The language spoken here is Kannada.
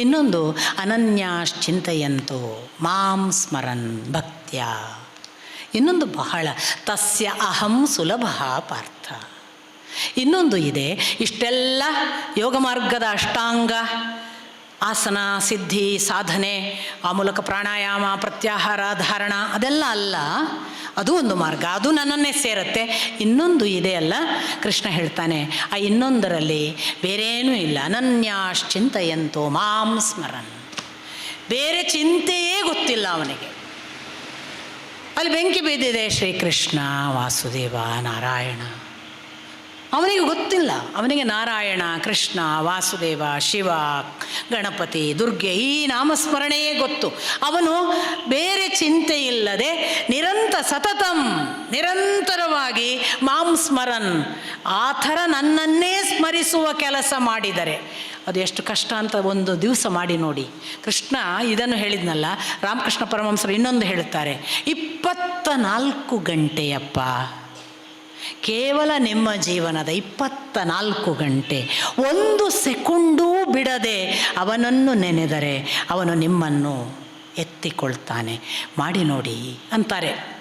ಇನ್ನೊಂದು ಅನನ್ಯಾಶ್ಚಿಂತೆಯಂತು ಮಾಂ ಸ್ಮರನ್ ಭಕ್ತ್ಯ. ಇನ್ನೊಂದು ಬಹಳ ತಸ್ಯ ಅಹಂ ಸುಲಭ ಪಾರ್ಥ. ಇನ್ನೊಂದು ಇದೆ, ಇಷ್ಟೆಲ್ಲ ಯೋಗ ಮಾರ್ಗದ ಅಷ್ಟಾಂಗ. ಆಸನ, ಸಿದ್ಧಿ, ಸಾಧನೆ, ಆ ಮೂಲಕ ಪ್ರಾಣಾಯಾಮ, ಪ್ರತ್ಯಾಹಾರ, ಧಾರಣ, ಅದೆಲ್ಲ ಅಲ್ಲ. ಅದು ಒಂದು ಮಾರ್ಗ. ಅದು ನನ್ನನ್ನೇ ಸೇರುತ್ತೆ. ಇನ್ನೊಂದು ಇದೆ ಅಲ್ಲ. ಕೃಷ್ಣ ಹೇಳ್ತಾನೆ, ಆ ಇನ್ನೊಂದರಲ್ಲಿ ಬೇರೇನೂ ಇಲ್ಲ. ಅನನ್ಯಾಶ್ಚಿಂತೆಯಂತೋ ಮಾಂ ಸ್ಮರನ್. ಬೇರೆ ಚಿಂತೆಯೇ ಗೊತ್ತಿಲ್ಲ ಅವನಿಗೆ. ಅಲ್ಲಿ ಬೆಂಕಿ ಬಿದ್ದಿದೆ ಶ್ರೀಕೃಷ್ಣ ವಾಸುದೇವ ನಾರಾಯಣ. ಅವನಿಗೆ ಗೊತ್ತಿಲ್ಲ. ಅವನಿಗೆ ನಾರಾಯಣ, ಕೃಷ್ಣ, ವಾಸುದೇವ, ಶಿವ, ಗಣಪತಿ, ದುರ್ಗೆ ಈ ನಾಮಸ್ಮರಣೆಯೇ ಗೊತ್ತು. ಅವನು ಬೇರೆ ಚಿಂತೆ ಇಲ್ಲದೆ ನಿರಂತರ ಸತತಂ, ನಿರಂತರವಾಗಿ ಮಾಂ ಸ್ಮರನ್ ಆ ಥರ ನನ್ನನ್ನೇ ಸ್ಮರಿಸುವ ಕೆಲಸ ಮಾಡಿದರೆ. ಅದು ಎಷ್ಟು ಕಷ್ಟ ಅಂತ ಒಂದು ದಿವಸ ಮಾಡಿ ನೋಡಿ. ಕೃಷ್ಣ ಇದನ್ನು ಹೇಳಿದ್ನಲ್ಲ, ರಾಮಕೃಷ್ಣ ಪರಮಹಂಸರು ಇನ್ನೊಂದು ಹೇಳುತ್ತಾರೆ ಇಪ್ಪತ್ತ ನಾಲ್ಕು ಗಂಟೆಯಪ್ಪ. ಕೇವಲ ನಿಮ್ಮ ಜೀವನದ ಇಪ್ಪತ್ತ ನಾಲ್ಕು ಗಂಟೆ. ಒಂದು ಸೆಕೆಂಡೂ ಬಿಡದೆ ಅವನನ್ನು ನೆನೆದರೆ ಅವನು ನಿಮ್ಮನ್ನು ಎತ್ತಿಕೊಳ್ತಾನೆ. ಮಾಡಿ ನೋಡಿ ಅಂತಾರೆ.